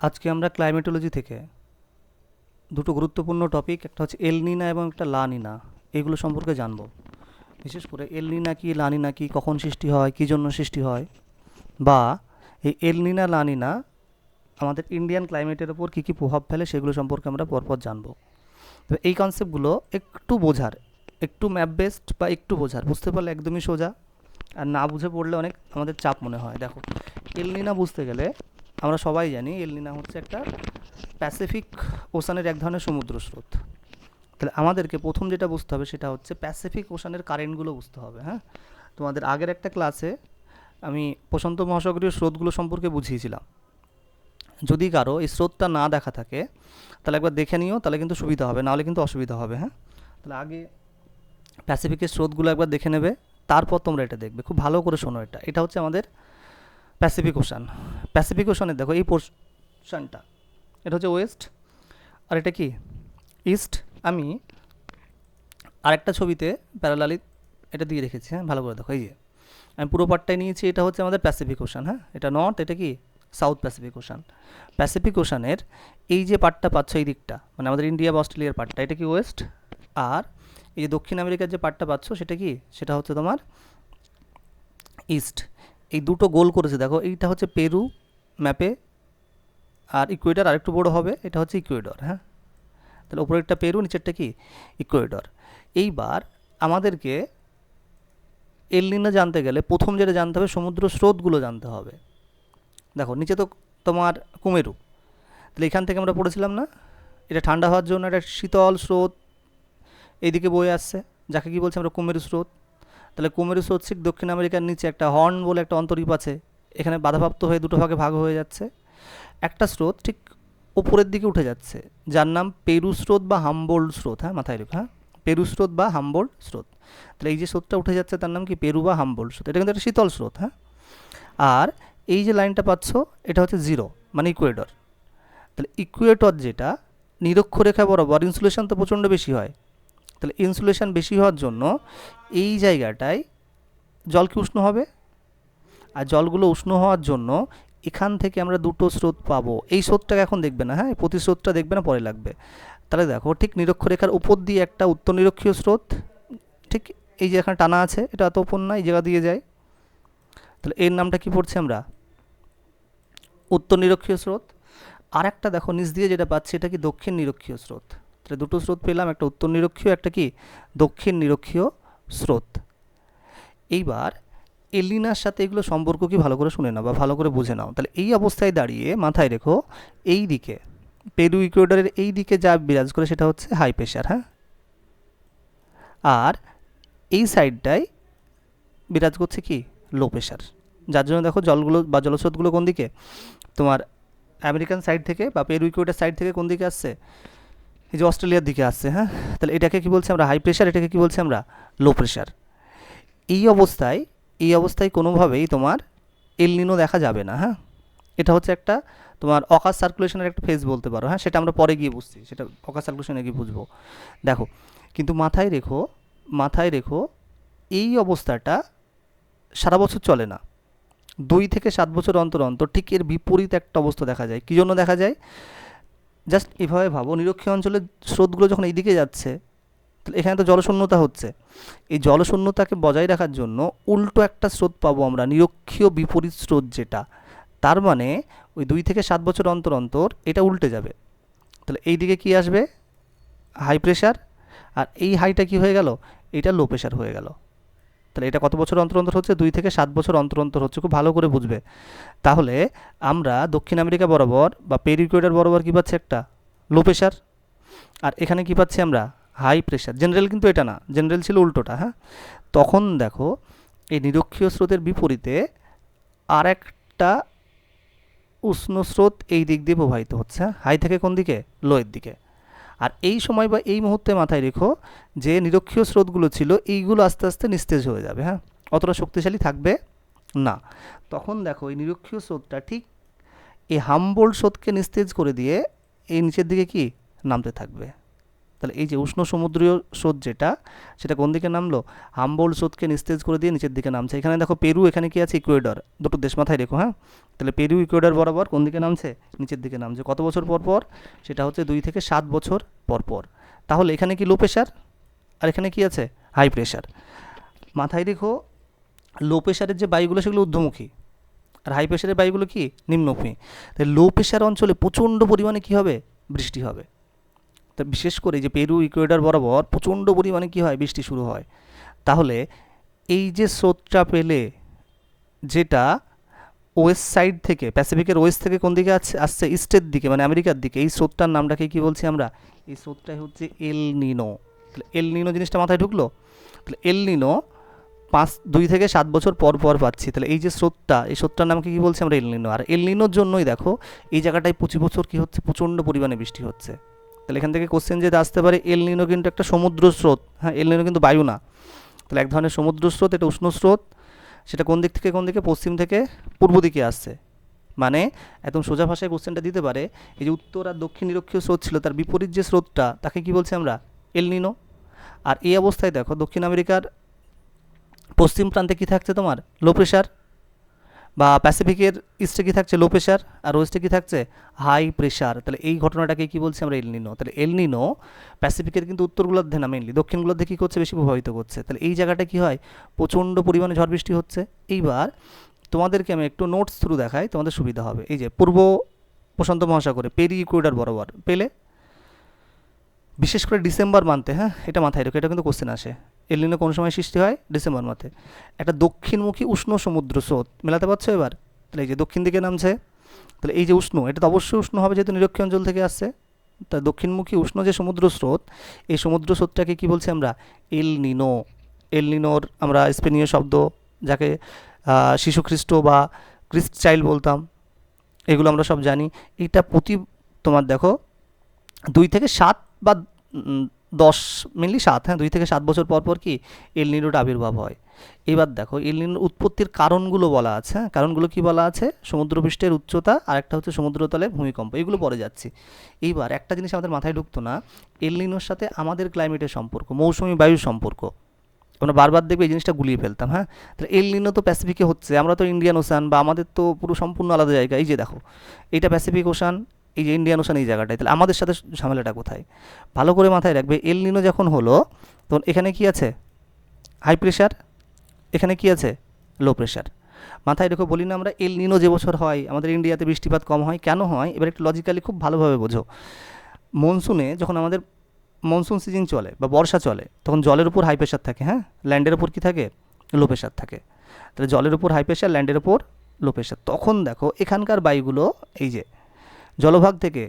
আজকে আমরা ক্লাইমেটোলজি থেকে দুটো গুরুত্বপূর্ণ টপিক একটা হচ্ছে এলনিনা এবং একটা লানিনা এগুলো সম্পর্কে জানব। বিশেষ করে এলনিনা কি লানিনা কি, কখন সৃষ্টি হয়, কী জন্য সৃষ্টি হয়, বা এই এলনিনা লানিনা আমাদের ইন্ডিয়ান ক্লাইমেটের ওপর কী কী প্রভাব ফেলে সেগুলো সম্পর্কে আমরা পরপর জানব। তো এই কনসেপ্টগুলো একটু বোঝার, একটু ম্যাপ বেসড বা একটু বোঝার, বুঝতে পারলে একদমই সোজা। আর না বুঝে পড়লে অনেক আমাদের চাপ মনে হয়। দেখো এলনিনা বুঝতে গেলে আমরা সবাই জানি এলনিনা হচ্ছে একটা প্যাসিফিক ওশানের এক ধরনের সমুদ্র স্রোত। তাহলে আমাদেরকে প্রথম যেটা বুঝতে হবে সেটা হচ্ছে প্যাসিফিক ওশানের কারেন্টগুলো বুঝতে হবে হ্যাঁ? তোমাদের আগের একটা ক্লাসে আমি প্রশান্ত মহাসাগরীয় স্রোতগুলো সম্পর্কে বুঝিয়েছিলাম। যদি কারও এই স্রোতটা না দেখা থাকে, তাহলে একবার দেখে নিও, তাহলে কিন্তু সুবিধা হবে, নাহলে কিন্তু অসুবিধা হবে হ্যাঁ? তাহলে আগে প্যাসিফিকের স্রোতগুলো একবার দেখে নেবে, তারপর তোমরা এটা দেখবে। খুব ভালো করে শোনো এটা। এটা হচ্ছে আমাদের প্যাসিফিক ওশান প্যাসিফিক ওশানের দেখো, এই পোর্শনটা এটা হচ্ছে ওয়েস্ট আর এটা কি? ইস্ট আমি আরেকটা ছবিতে প্যারালালি এটা দিয়ে রেখেছি হ্যাঁ ভালো করে দেখো, এই যে। আমি পুরো পার্টটাই নিয়েছি, এটা হচ্ছে আমাদের প্যাসিফিক ওশান হ্যাঁ? এটা নর্থ এটা কি? সাউথ প্যাসিফিক ওশান প্যাসিফিক ওশানের এই যে পার্টটা পাচ্ছ এই দিকটা মানে আমাদের ইন্ডিয়া বা অস্ট্রেলিয়ার পার্টটা এটা কি ওয়েস্ট আর এই যে দক্ষিণ আমেরিকার যে পার্টটা পাচ্ছ, সেটা কি? সেটা হচ্ছে তোমার ইস্ট এই দুটো গোল করেছে, দেখো, এইটা হচ্ছে পেরু ম্যাপে, আর ইকুয়েডর আরেকটু বড় হবে, এটা হচ্ছে ইকুয়েডর হ্যাঁ? তাহলে উপরেরটা পেরু, নিচেরটা কি? ইকুয়েডর এইবার আমাদেরকে এলনিনা জানতে গেলে প্রথম যেটা জানতে হবে, সমুদ্র স্রোতগুলো জানতে হবে। দেখো, নিচে তো তোমার কুমেরু। তাহলে এখান থেকে আমরা পড়েছিলাম না? এটা ঠান্ডা হওয়ার জন্য একটা শীতল স্রোত এইদিকে বয়ে আসছে। যাকে কি বলছি আমরা? কুমেরু স্রোত। তাহলে কুমেরু ঠিক দক্ষিণ আমেরিকার নিচে একটা হর্ন বলে একটা অন্তরীপ আছে, এখানে বাধাপ্রাপ্ত হয়ে দুটো ভাগে ভাগ হয়ে যাচ্ছে। একটা স্রোত ঠিক ওপরের দিকে উঠে যাচ্ছে, যার নাম পেরু স্রোত বা হামবোল্ড স্রোত হ্যাঁ মাথায় রেখো হ্যাঁ পেরু স্রোত বা হামবোল্ড স্রোত। তাহলে এই যে স্রোতটা উঠে যাচ্ছে তার নাম কি? পেরু বা হামবোল্ড স্রোত, এটা কিন্তু একটা শীতল স্রোত হ্যাঁ। আর এই যে লাইনটা পাচ্ছ, এটা হচ্ছে জিরো মানে ইকুয়েডর। তাহলে ইকুয়েটর যেটা, নিরক্ষরেখা বরাবর ইনসুলেশন তো প্রচণ্ড বেশি হয়। তাহলে ইনসুলেশন বেশি হওয়ার জন্য এই জায়গাটায় জল কি উষ্ণ হবে? আর জলগুলো উষ্ণ হওয়ার জন্য এখান থেকে আমরা দুটো স্রোত পাবো। এই স্রোতটাকে এখন দেখবে না হ্যাঁ? প্রতি স্রোতটা দেখবে না, পরে লাগবে। তাহলে দেখো, ঠিক নিরক্ষরেখার উপর দিয়ে একটা উত্তর নিরক্ষীয় স্রোত, ঠিক এই যে এখানে টানা আছে, এটা এত উপর না, এই জায়গা দিয়ে যায়। তাহলে এর নামটা কি পড়ছে আমরা? উত্তর নিরক্ষীয় স্রোত। আর একটা দেখো, নিচ দিয়ে যেটা পাচ্ছি, এটা কি দক্ষিণ নিরক্ষীয় স্রোত? তাহলে দুটো স্রোত পেলাম, একটা উত্তর নিরক্ষীয়, একটা কি? দক্ষিণ নিরক্ষীয় স্রোত। এইবার এলিনার সাথে এগুলো সম্পর্ক কি ভালো করে শুনে নাও বা ভালো করে বুঝে নাও। তাহলে এই অবস্থায় দাঁড়িয়ে মাথায় রেখো, এই দিকে, পেরু ইকুয়েডরের এই দিকে যা বিরাজ করে সেটা হচ্ছে হাই প্রেশার হ্যাঁ? আর এই সাইডটায় বিরাজ করছে কি? লো প্রেশার যার জন্য দেখো জলগুলো বা জলস্রোতগুলো কোন দিকে? তোমার আমেরিকান সাইড থেকে বা পেরু ইকুয়েডার সাইড থেকে কোন দিকে আসছে? এই যে অস্ট্রেলিয়ার দিকে আসছে হ্যাঁ? তাহলে এটাকে কি বলছি আমরা? হাই প্রেশার এটাকে কি বলছি আমরা? লো প্রেশার এই অবস্থায় এই অবস্থায় কোনোভাবেই তোমার এলনিনো দেখা যাবে না হ্যাঁ? এটা হচ্ছে একটা তোমার অকাশ সার্কুলেশনের একটা ফেজ বলতে পারো হ্যাঁ? সেটা আমরা পরে গিয়ে বুঝছি, সেটা অকাশ সার্কুলেশনে গিয়ে বুঝব। দেখো, কিন্তু মাথায় রেখো মাথায় রেখো, এই অবস্থাটা সারা বছর চলে না। দুই থেকে সাত বছর অন্তর অন্তর ঠিক এর বিপরীত একটা অবস্থা দেখা যায়। কী জন্য দেখা যায়? জাস্ট এভাবে ভাবো, নিরক্ষীয় অঞ্চলের স্রোতগুলো যখন এইদিকে যাচ্ছে, তাহলে এখানে তো জলশূন্যতা হচ্ছে। এই জলশূন্যতাকে বজায় রাখার জন্য উল্টো একটা স্রোত পাবো আমরা, নিরক্ষীয় বিপরীত স্রোত যেটা। তার মানে ওই দুই থেকে সাত বছর অন্তর অন্তর এটা উল্টে যাবে। তাহলে এই দিকে কী আসবে? হাই প্রেশার আর এই হাইটা কি হয়ে গেল? এটা লো প্রেশার হয়ে গেল। তাহলে এটা কত বছর অন্তর অন্তর হচ্ছে? দুই থেকে সাত বছর অন্তর অন্তর হচ্ছে, খুব ভালো করে বুঝবে। তাহলে আমরা দক্ষিণ আমেরিকা বরাবর বা পেরিকুয়েডার বরাবর কী পাচ্ছি একটা? লো প্রেশার আর এখানে কী পাচ্ছি আমরা? হাই প্রেশার জেনারেল কিন্তু এটা না, জেনারেল ছিল উল্টোটা হ্যাঁ? তখন দেখো, এই নিরক্ষীয় স্রোতের বিপরীতে আর একটা উষ্ণ স্রোত এই দিক দিয়ে প্রবাহিত হচ্ছে হ্যাঁ? হাই থেকে কোন দিকে? লোয়ের দিকে। আর এই সময় বা এই মুহূর্তে মাথায় রেখো যে নিরক্ষীয় স্রোতগুলো ছিল, এইগুলো আস্তে আস্তে নিস্তেজ হয়ে যাবে হ্যাঁ? অতটা শক্তিশালী থাকবে না। তখন দেখো এই নিরক্ষীয় স্রোতটা ঠিক এই হাম্বোল্ড স্রোতকে নিস্তেজ করে দিয়ে এই নিচের দিকে কি? নামতে থাকবে। তাহলে এই যে উষ্ণ সমুদ্রীয় স্রোত যেটা, সেটা কোন দিকে নামলো? হাম্বোল স্রোতকে নিস্তেজ করে দিয়ে নিচের দিকে নামছে। এখানে দেখো পেরু, এখানে কি আছে? ইকুয়েডর। দুটো দেশ মাথায় রেখো হ্যাঁ? তাহলে পেরু, ইকুয়েডর বরাবর কোন দিকে নামছে? নিচের দিকে নামছে। কত বছর পর পর? সেটা হচ্ছে দুই থেকে সাত বছর পর পর। তাহলে এখানে কি লো প্রেশার আর এখানে কি আছে? হাই প্রেশার মাথায় রেখো লো প্রেশারের যে বায়ুগুলো, সেগুলো ঊর্ধ্বমুখী। আর হাই প্রেশারের বায়ুগুলো কি? নিম্নমুখী। তাই লো প্রেশার অঞ্চলে প্রচণ্ড পরিমাণে কী হবে? বৃষ্টি হবে। তা বিশেষ করে যে পেরু, ইকুয়েডার বরাবর প্রচণ্ড পরিমাণে কী হয়, বৃষ্টি শুরু হয়। তাহলে এই যে স্রোতটা পেলে যেটা ওয়েস্ট সাইড থেকে, প্যাসিফিকের ওয়েস্ট থেকে কোন দিকে আসছে আসছে ইস্টের দিকে মানে আমেরিকার দিকে, এই স্রোতটার নামটাকে কি বলছি আমরা? এই স্রোতটাই হচ্ছে এল নিনো। তাহলে এল নিনো জিনিসটা মাথায় ঢুকলো? তাহলে এল নিনো পাঁচ, দুই থেকে সাত বছর পর পর পাচ্ছি। তাহলে এই যে স্রোতটা, এই স্রোতটার নামকে কি বলছি আমরা? এল নিনো। আর এল নিনোর জন্যই দেখো, এই জায়গাটায় পঁচিশ বছর কী হচ্ছে? প্রচণ্ড পরিমাণে বৃষ্টি হচ্ছে। তাহলে এখান থেকে কোশ্চেন যেটা আসতে পারে এল নিনো কিন্তু একটা সমুদ্র স্রোত। হ্যাঁ এল নিনো কিন্তু বায়ু না। তাহলে এক ধরনের সমুদ্র স্রোত, এটা উষ্ণ স্রোত। সেটা কোন দিক থেকে, কোন দিকে? পশ্চিম থেকে পূর্ব দিকে আসছে। মানে একদম সোজা ভাষায় কোশ্চেনটা দিতে পারে, এই যে উত্তর আর দক্ষিণ নিরক্ষীয় স্রোত ছিল, তার বিপরীত যে স্রোতটা, তাকে কি বলছি আমরা? এল নিনো আর এই অবস্থায় দেখো, দক্ষিণ আমেরিকার পশ্চিম প্রান্তে কী থাকছে তোমার? লো প্রেশার বা প্যাসিফিকের ইস্টে কী থাকছে লো প্রেশার আর ওয়েস্টে কী থাকছে হাই প্রেশার তাহলে এই ঘটনাটাকে কী বলছি আমরা এলনিনো তাহলে এলনিনো প্যাসিফিকের কিন্তু উত্তর উত্তরগুলোতে না মেনলি দক্ষিণগুলোতে কী করছে বেশি প্রভাবিত করছে। তাহলে এই জায়গাটা কী হয়? প্রচণ্ড পরিমাণে ঝড় বৃষ্টি হচ্ছে। এইবার তোমাদেরকে আমি একটু নোটস থ্রু দেখাই, তোমাদের সুবিধা হবে। এই যে পূর্ব প্রশান্ত মহাসাগরে পেরি ইকুয়েডার বরাবর পেলে, বিশেষ করে ডিসেম্বর মান্থে হ্যাঁ? এটা মাথায় রেখো, এটা কিন্তু কোশ্চেন আসে। এলিনো কোন সময় সৃষ্টি হয়? ডিসেম্বর মাসে। একটা দক্ষিণমুখী উষ্ণ সমুদ্র স্রোত। মেলাতে পারছ এবার? তাহলে এই যে দক্ষিণ দিকে নামছে, তাহলে এই যে উষ্ণ, এটা তো অবশ্যই উষ্ণ হবে যেহেতু নিরক্ষীয় অঞ্চল থেকে আসছে। তা দক্ষিণমুখী উষ্ণ যে সমুদ্র স্রোত, এই সমুদ্র স্রোতটাকে কী বলছি আমরা? এল নিনো। এল নিনোর আমরা স্পেনীয় শব্দ, যাকে শিশু খ্রিস্ট বা ক্রিস্ট চাইল্ড বলতাম, এগুলো আমরা সব জানি। এটা প্রতি তোমার দেখো, দুই থেকে সাত বা দশ মেনলি সাত হ্যাঁ দুই থেকে সাত বছর পর পর কি এল নিনোটা আবির্ভাব হয়। এবার দেখো এল নিনোর উৎপত্তির কারণগুলো বলা আছে হ্যাঁ কারণগুলো কি বলা আছে? সমুদ্রপৃষ্ঠের উচ্চতা আর একটা হচ্ছে সমুদ্রতলের ভূমিকম্প, এগুলো পরে যাচ্ছি। এইবার একটা জিনিস আমাদের মাথায় ঢুকতো না এল নিনোর সাথে আমাদের ক্লাইমেটের সম্পর্ক, মৌসুমি বায়ুর সম্পর্ক। আমরা বারবার দেখবে এই জিনিসটা গুলিয়ে ফেলতাম হ্যাঁ? তাহলে এল নিনো তো প্যাসিফিকে হচ্ছে, আমরা তো ইন্ডিয়ান ওশান বা আমাদের তো পুরো সম্পূর্ণ আলাদা জায়গা, এই যে দেখো এইটা প্যাসিফিক ওশান এই যে ইন্ডিয়ান ওশান এই জায়গাটায়, তাহলে আমাদের সাথে ঝামেলাটা কোথায়? ভালো করে মাথায় রাখবে এল নিনো যখন হলো, তখন এখানে কি আছে? হাই প্রেশার এখানে কি আছে? লো প্রেশার মাথায় রেখে, বলি না আমরা এল নিনো যে বছর হয়, আমাদের ইন্ডিয়াতে বৃষ্টিপাত কম হয়, কেন হয়? এবার একটু লজিক্যালি খুব ভালোভাবে বোঝো। মনসুনে যখন আমাদের মনসুন সিজন চলে বা বর্ষা চলে, তখন জলের উপর হাই প্রেশার থাকে হ্যাঁ? ল্যান্ডের উপর কী থাকে? লো প্রেশার থাকে। তাহলে জলের উপর হাই প্রেশার ল্যান্ডের উপর লো প্রেশার তখন দেখো, এখানকার বায়ুগুলো, এই যে জলভাগ থেকে,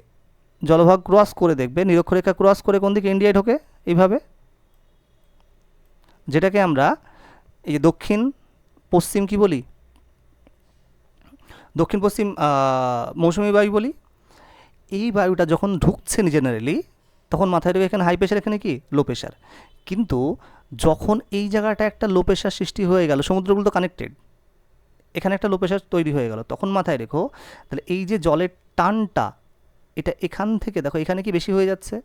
জলভাগ ক্রস করে দেখবে, নিরক্ষরেখা ক্রস করে কোন দিকে ইন্ডিয়ায় ঢোকে? এইভাবে। যেটাকে আমরা এই যে দক্ষিণ পশ্চিম কি বলি? দক্ষিণ পশ্চিম মৌসুমি বায়ু বলি। এই বায়ুটা যখন ঢুকছে জেনারেলি তখন মাথায় রেখে এখানে হাই প্রেশার এখানে কি? লো প্রেশার কিন্তু যখন এই জায়গাটা একটা লো প্রেশার সৃষ্টি হয়ে গেল, সমুদ্রগুলো তো কানেক্টেড এখানে একটা লো প্রেশার তৈরি হয়ে গেল। তখন মাথায় রেখো, তাহলে এই যে জলের টানটা, এটা এখান থেকে, দেখো এখানে কি বেশি হয়ে যাচ্ছে?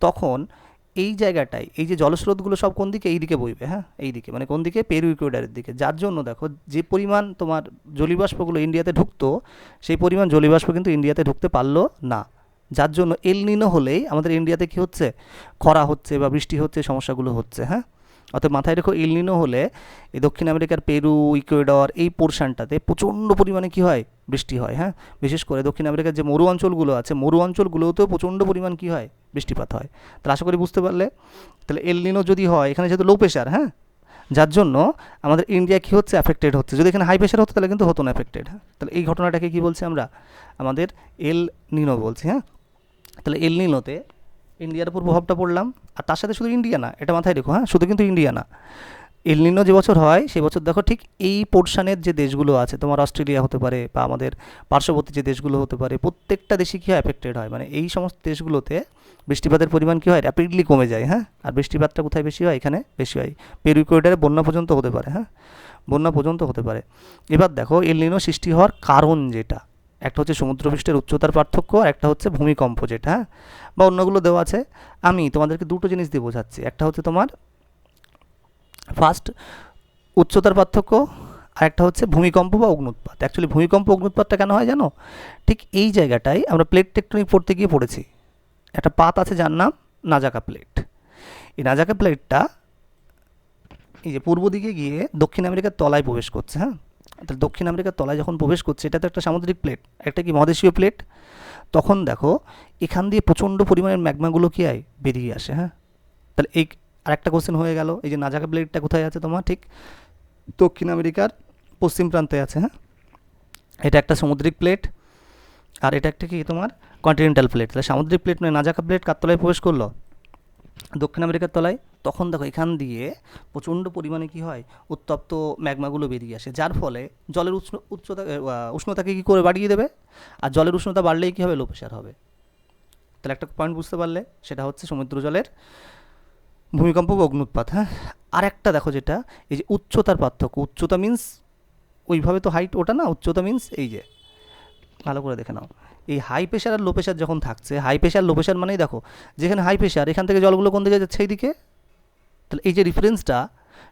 তখন এই জায়গাটায়, এই যে জলস্রোতগুলো সব কোন দিকে? এই দিকে বইবে হ্যাঁ? এই দিকে মানে কোন দিকে? পেরু ইকুয়েডারের দিকে। যার জন্য দেখো, যে পরিমাণ তোমার জলীবাষ্পগুলো ইন্ডিয়াতে ঢুকতো, সেই পরিমাণ জলীবাষ্প কিন্তু ইন্ডিয়াতে ঢুকতে পারল না। যার জন্য এল নিনো হলেই আমাদের ইন্ডিয়াতে কী হচ্ছে? খরা হচ্ছে বা বৃষ্টি হচ্ছে, সমস্যাগুলো হচ্ছে হ্যাঁ? অর্থাৎ মাথায় রেখো ইলনিনো হলে এই দক্ষিণ আমেরিকার পেরু, ইকুয়েডর এই পোর্শনটাতে প্রচণ্ড পরিমাণে কী হয়? বৃষ্টি হয় হ্যাঁ? বিশেষ করে দক্ষিণ আমেরিকার যে মরু অঞ্চলগুলো আছে, মরু অঞ্চলগুলোতেও প্রচণ্ড পরিমাণ কী হয়? বৃষ্টিপাত হয়। তাহলে আশা করি বুঝতে পারলে, তাহলে এলনিনো যদি হয়, এখানে যেহেতু লো প্রেশার হ্যাঁ? যার জন্য আমাদের ইন্ডিয়া কী হচ্ছে? অ্যাফেক্টেড হচ্ছে। যদি এখানে হাই প্রেশার হতো, তাহলে কিন্তু হতো না অ্যাফেক্টেড হ্যাঁ? তাহলে এই ঘটনাটাকে কী বলছি আমরা? আমাদের এল নিনো বলছি হ্যাঁ? তাহলে এল নিনোতে ইন্ডিয়ার উপর প্রভাবটা পড়লাম, আর তার সাথে শুধু ইন্ডিয়া না, এটা মাথায় রেখো হ্যাঁ? শুধু কিন্তু ইন্ডিয়া না। এলনিনো যে বছর হয়, সে বছর দেখো ঠিক এই পোর্শানের যে দেশগুলো আছে, তোমার অস্ট্রেলিয়া হতে পারে বা আমাদের পার্শ্ববর্তী যে দেশগুলো হতে পারে, প্রত্যেকটা দেশে কী হয় অ্যাফেক্টেড হয়। মানে এই সমস্ত দেশগুলোতে বৃষ্টিপাতের পরিমাণ কী হয় র্যাপিডলি কমে যায় হ্যাঁ? আর বৃষ্টিপাতটা কোথায় বেশি হয়? এখানে বেশি হয়। পেরুকোয়েডারে বন্যা পর্যন্ত হতে পারে হ্যাঁ? বন্যা পর্যন্ত হতে পারে। এবার দেখো এলনিনো সৃষ্টি হওয়ার কারণ যেটা একটা হচ্ছে সমুদ্রপৃষ্ঠের উচ্চতার পার্থক্য একটা হচ্ছে ভূমিকম্প যেটা হ্যাঁ? বা অন্যগুলো দেওয়া আছে। আমি তোমাদেরকে দুটো জিনিস দিয়ে বোঝাচ্ছি। একটা হচ্ছে তোমার ফার্স্ট উচ্চতার পার্থক্য আর একটা হচ্ছে ভূমিকম্প বা অগ্নুৎপাত। অ্যাকচুয়ালি ভূমিকম্প, অগ্নুৎপাতটা কেন হয় জানো? ঠিক এই জায়গাটায় আমরা প্লেট টেকটনিক পড়তে গিয়ে পড়েছি। একটা পাত আছে যার নাম নাজাকা প্লেট এই নাজাকা প্লেটটা এই যে পূর্ব দিকে গিয়ে দক্ষিণ আমেরিকার তলায় প্রবেশ করছে হ্যাঁ? তাহলে দক্ষিণ আমেরিকার তলায় যখন প্রবেশ করছে, এটা তো একটা সামুদ্রিক প্লেট, একটা কি মহাদেশীয় প্লেট? তখন দেখো, এখান দিয়ে প্রচণ্ড পরিমাণের ম্যাগমাগুলো কি হয় বেরিয়ে আসে হ্যাঁ? তাহলে এই আরেকটা কোশ্চেন হয়ে গেল, এই যে নাজাকা প্লেটটা কোথায় আছে তোমার? ঠিক দক্ষিণ আমেরিকার পশ্চিম প্রান্তে আছে হ্যাঁ? এটা একটা সামুদ্রিক প্লেট, আর এটা একটা কি তোমার? কন্টিনেন্টাল প্লেট তাহলে সামুদ্রিক প্লেট মানে নাজাকা প্লেট কার তলায় প্রবেশ করল? দক্ষিণ আমেরিকার তলায়। তখন দেখো এখান দিয়ে প্রচণ্ড পরিমাণে কি হয়, উত্তপ্ত ম্যাগমাগুলো বেরিয়ে আসে। যার ফলে জলের উষ্ণ, উচ্চতা উষ্ণতাকে কী করে বাড়িয়ে দেবে? আর জলের উষ্ণতা বাড়লেই কী হবে? লো প্রেশার হবে। তাহলে একটা পয়েন্ট বুঝতে পারলে, সেটা হচ্ছে সমুদ্র জলের ভূমিকম্প বা অগ্নুৎপাত হ্যাঁ? আর একটা দেখো যেটা, এই যে উচ্চতার পার্থক্য, উচ্চতা মিন্স ওইভাবে তো হাইট ওটা না, উচ্চতা মিন্স এই যে, ভালো করে দেখে নাও। এই হাই প্রেশার আর লো প্রেশার যখন থাকছে হাই প্রেশার লো প্রেশার মানেই দেখো, যেখানে হাই প্রেশার এখান থেকে জলগুলো কোন দিকে যাচ্ছে? এই দিকে তাহলে এই যে রিফারেন্সটা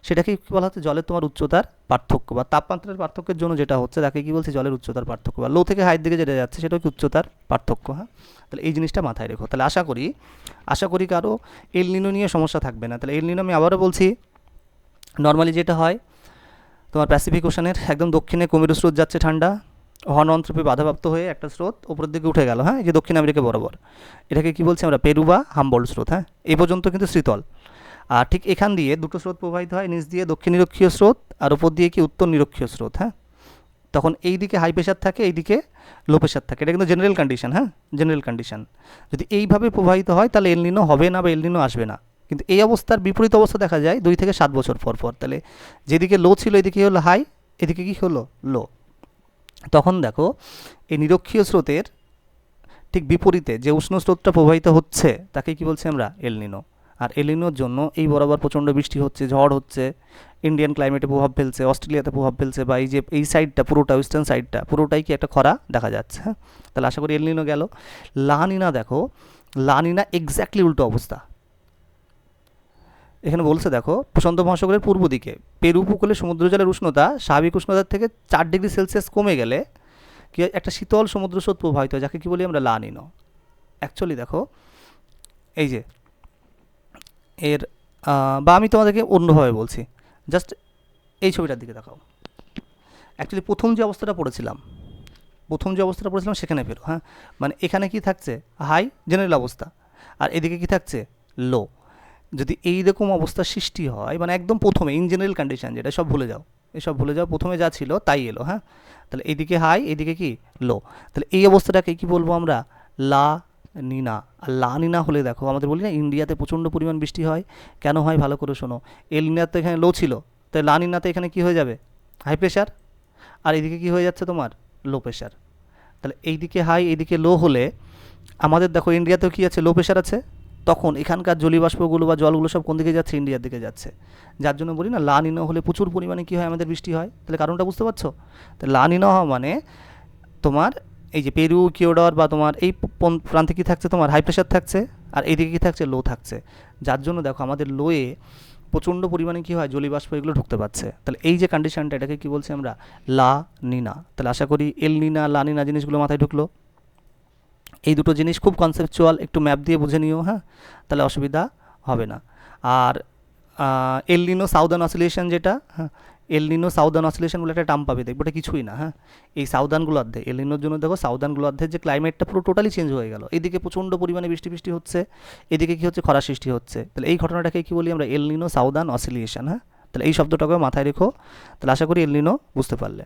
সেটাকে কী বলা হচ্ছে? জলের তোমার উচ্চতার পার্থক্য বা তাপমাত্রার পার্থক্যের জন্য যেটা হচ্ছে, তাকে কী বলছে? জলের উচ্চতার পার্থক্য বা লো থেকে হাইয়ের দিকে যেটা যাচ্ছে সেটা কি উচ্চতার পার্থক্য হ্যাঁ? তাহলে এই জিনিসটা মাথায় রেখো। তাহলে আশা করি আশা করি কারও এল নিনো নিয়ে সমস্যা থাকবে না। তাহলে এল নিনো আমি আবারও বলছি নর্মালি যেটা হয়, তোমার প্যাসিফিক ওশানের একদম দক্ষিণে কুমির স্রোত যাচ্ছে ঠান্ডা হর্ন অন্ত্রপে বাধাপ্রাপ্ত হয়ে একটা স্রোত ওপরের দিকে উঠে গেল হ্যাঁ? এই যে দক্ষিণ আমেরিকা বরাবর। এটাকে কি বলছি আমরা? পেরু বা হাম্বল স্রোত হ্যাঁ? এই পর্যন্ত কিন্তু শীতল। আর ঠিক এখান দিয়ে দুটো স্রোত প্রবাহিত হয়, নিচ দিয়ে দক্ষিণ নিরক্ষীয় স্রোত আর উপর দিয়ে কি উত্তর নিরক্ষীয় স্রোত হ্যাঁ? তখন এই দিকে হাই প্রেশার থাকে, এই দিকে লো প্রেশার থাকে। এটা কিন্তু জেনারেল কন্ডিশন হ্যাঁ? জেনারেল কন্ডিশন যদি এইভাবে প্রবাহিত হয়, তাহলে এলনিনো হবে না বা এলনিনো আসবে না। কিন্তু এই অবস্থার বিপরীত অবস্থা দেখা যায় দুই থেকে সাত বছর পর পর। তাহলে যেদিকে লো ছিল, এদিকে হলো হাই এদিকে কি হলো লো তখন দেখো, এই নিরক্ষীয় স্রোতের ঠিক বিপরীতে যে উষ্ণ স্রোতটা প্রবাহিত হচ্ছে, তাকে কি বলছি আমরা? এলনিনো আর এলিনোর জন্য এই বরাবর প্রচণ্ড বৃষ্টি হচ্ছে, ঝড় হচ্ছে ইন্ডিয়ান ক্লাইমেটে প্রভাব ফেলছে অস্ট্রেলিয়াতে প্রভাব ফেলছে বা এই যে এই সাইডটা পুরোটা ওয়েস্টার্ন সাইডটা পুরোটাই কি একটা খরা দেখা যাচ্ছে হ্যাঁ? তাহলে আশা করি এলিনো গেল। লানিনা দেখো, লানিনা এক্স্যাক্টলি উল্টো অবস্থা। এখানে বলছে দেখো, প্রশান্ত মহাসাগরের পূর্ব দিকে, পেরু উপকূলে সমুদ্র জলের উষ্ণতা স্বাভাবিক উষ্ণতার থেকে চার ডিগ্রি সেলসিয়াস কমে গেলে কি? একটা শীতল সমুদ্র স্রোত হয়, যাকে কি বলি আমরা লানিনো। অ্যাকচুয়ালি দেখো, এই যে এর বা আমি তোমাদেরকে অন্যভাবে বলছি। জাস্ট এই ছবিটার দিকে দেখাও অ্যাকচুয়ালি প্রথম যে অবস্থাটা পড়েছিলাম, প্রথম যে অবস্থাটা পড়েছিলাম সেখানে ফেরো হ্যাঁ? মানে এখানে কি থাকছে? হাই জেনারেল অবস্থা। আর এদিকে কি থাকছে? লো যদি এই রকম অবস্থার সৃষ্টি হয় মানে একদম প্রথমে ইন জেনারেল কন্ডিশন যেটা, সব ভুলে যাও। এসব ভুলে যাও, প্রথমে যা ছিল তাই এলো হ্যাঁ? তাহলে এদিকে হাই এদিকে কি? লো তাহলে এই অবস্থাটাকে কি বলব আমরা? লা নিনা, আর লা নিনা হলে দেখো, আমাদের বলি না, ইন্ডিয়াতে প্রচণ্ড পরিমাণ বৃষ্টি হয়। কেন হয় ভালো করে শোনো, এল নিনাতে এখানে লো ছিল, তাই লা নিনাতে এখানে কি হয়ে যাবে? হাই প্রেশার আর এদিকে কি হয়ে যাচ্ছে তোমার? লো প্রেশার তাহলে এইদিকে হাই এইদিকে লো হলে আমাদের দেখো, ইন্ডিয়াতেও কি আছে? লো প্রেশার আছে। তখন এখানকার জলীয়বাষ্পগুলো বা জলগুলো সব কোন দিকে যাচ্ছে? ইন্ডিয়ার দিকে যাচ্ছে। যার জন্য বলি না, লা নিনো হলে প্রচুর পরিমাণে কী হয় আমাদের বৃষ্টি হয়? তাহলে কারণটা বুঝতে পারছ? তো লা নিনো হওয়া মানে তোমার এই যে পেরু, কিওডর বা তোমার এই প্রান্তে কী থাকছে তোমার? হাই প্রেশার থাকছে আর এইদিকে কী থাকছে? লো থাকছে। যার জন্য দেখো আমাদের লোয়ে প্রচণ্ড পরিমাণে কী হয়? জলীয়বাষ্প এগুলো ঢুকতে পারছে। তাহলে এই যে কন্ডিশনটা এটাকে কী বলছি আমরা? লা নিনা। তাহলে আশা করি এল নিনা, লা নিনা জিনিসগুলো মাথায় ঢুকলো। এই দুটো জিনিস খুব কনসেপচুয়াল একটু ম্যাপ দিয়ে বুঝে নিও হ্যাঁ? তাহলে অসুবিধা হবে না। আর এলনিনো সাউদার্ন অসিলেশন যেটা হ্যাঁ? এলনিনো সাউদার্ন অসিলেশন বলে একটা টার্ম পাবে, দেখব এটা কিছুই না হ্যাঁ? এই সাউদার্নগুলো অর্ধে এলনিনোর জন্য দেখো সাউদার্নগুলো অর্ধে যে ক্লাইমেটটা পুরো টোটালি চেঞ্জ হয়ে গেল। এদিকে প্রচণ্ড পরিমাণে বৃষ্টি বৃষ্টি হচ্ছে, এদিকে কী হচ্ছে? খরা সৃষ্টি হচ্ছে। তাহলে এই ঘটনাটাকে কী বলি আমরা? এলনিনো সাউদার্ন অসিলিয়েশন হ্যাঁ? তাহলে এই শব্দটাকে মাথায় রেখো। তাহলে আশা করি এলনিনো বুঝতে পারলে।